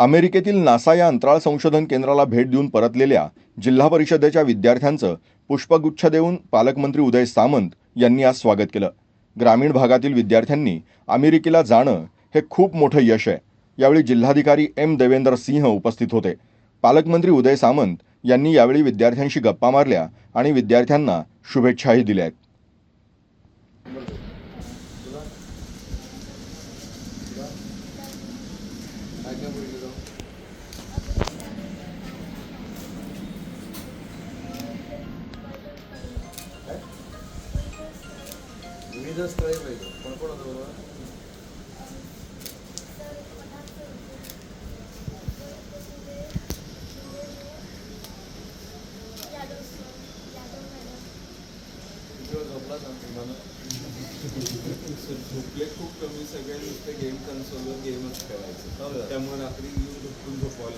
अमेरिकेतील नासा या अंतराळ संशोधन केंद्राला भेट देऊन परतलेल्या जिल्हा परिषदेच्या विद्यार्थ्यांचं पुष्पगुच्छ देऊन पालकमंत्री उदय सामंत यांनी आज स्वागत केलं. ग्रामीण भागातील विद्यार्थ्यांनी अमेरिकेला जाणं हे खूप मोठं यश आहे. यावेळी जिल्हाधिकारी एम देवेंद्र सिंह उपस्थित होते. पालकमंत्री उदय सामंत यांनी यावेळी विद्यार्थ्यांशी गप्पा मारल्या आणि विद्यार्थ्यांना शुभेच्छाही दिल्या आहेत. विविध स्थळे पाहिजे कोण कोण होतं बरोबर झोपला झोपले खूप कमी सगळे नुसते गेम कन्सोलवर गेमच खेळायचे. त्यामुळे रात्री येऊन झोपून झोपायला